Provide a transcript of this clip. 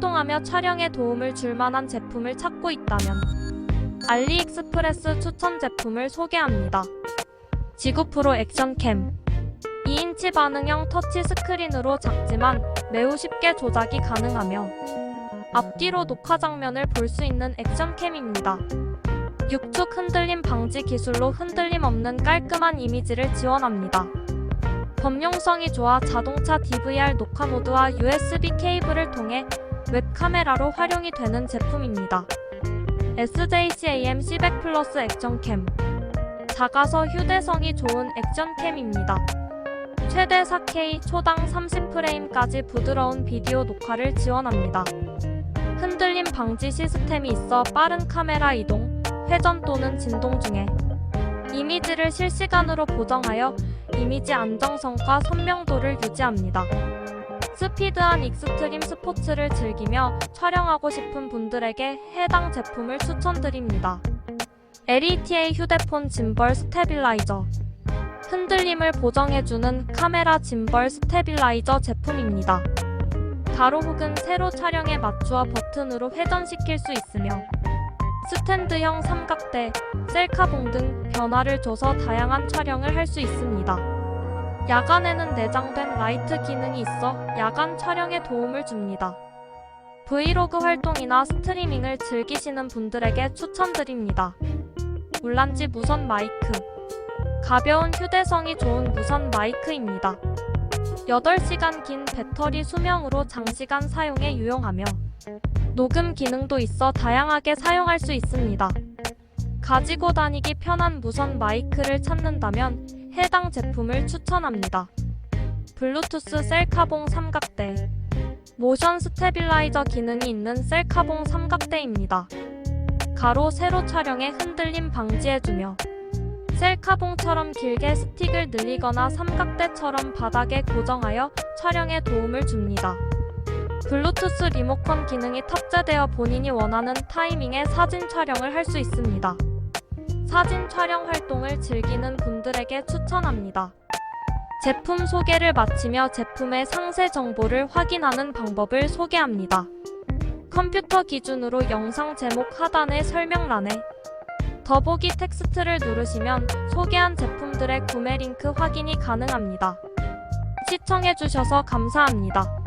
활동하며 촬영에 도움을 줄 만한 제품을 찾고 있다면 알리익스프레스 추천 제품을 소개합니다. 지구프로 액션캠 2인치 반응형 터치 스크린으로 작지만 매우 쉽게 조작이 가능하며 앞뒤로 녹화 장면을 볼 수 있는 액션캠입니다. 6축 흔들림 방지 기술로 흔들림 없는 깔끔한 이미지를 지원합니다. 범용성이 좋아 자동차 DVR 녹화 모드와 USB 케이블을 통해 웹카메라로 활용이 되는 제품입니다. SJCAM C100 플러스 액션캠 작아서 휴대성이 좋은 액션캠입니다. 최대 4K 초당 30프레임까지 부드러운 비디오 녹화를 지원합니다. 흔들림 방지 시스템이 있어 빠른 카메라 이동, 회전 또는 진동 중에 이미지를 실시간으로 보정하여 이미지 안정성과 선명도를 유지합니다. 스피드한 익스트림 스포츠를 즐기며 촬영하고 싶은 분들에게 해당 제품을 추천드립니다. LETA 휴대폰 짐벌 스테빌라이저 흔들림을 보정해주는 카메라 짐벌 스테빌라이저 제품입니다. 가로 혹은 세로 촬영에 맞추어 버튼으로 회전시킬 수 있으며 스탠드형 삼각대, 셀카봉 등 변화를 줘서 다양한 촬영을 할 수 있습니다. 야간에는 내장된 라이트 기능이 있어 야간 촬영에 도움을 줍니다. 브이로그 활동이나 스트리밍을 즐기시는 분들에게 추천드립니다. 울란지 무선 마이크 가벼운 휴대성이 좋은 무선 마이크입니다. 8시간 긴 배터리 수명으로 장시간 사용에 유용하며 녹음 기능도 있어 다양하게 사용할 수 있습니다. 가지고 다니기 편한 무선 마이크를 찾는다면 해당 제품을 추천합니다. 블루투스 셀카봉 삼각대 모션 스테빌라이저 기능이 있는 셀카봉 삼각대입니다. 가로 세로 촬영에 흔들림 방지해주며 셀카봉처럼 길게 스틱을 늘리거나 삼각대처럼 바닥에 고정하여 촬영에 도움을 줍니다. 블루투스 리모컨 기능이 탑재되어 본인이 원하는 타이밍에 사진 촬영을 할 수 있습니다. 사진 촬영 활동을 즐기는 분들에게 추천합니다. 제품 소개를 마치며 제품의 상세 정보를 확인하는 방법을 소개합니다. 컴퓨터 기준으로 영상 제목 하단의 설명란에 더보기 텍스트를 누르시면 소개한 제품들의 구매 링크 확인이 가능합니다. 시청해주셔서 감사합니다.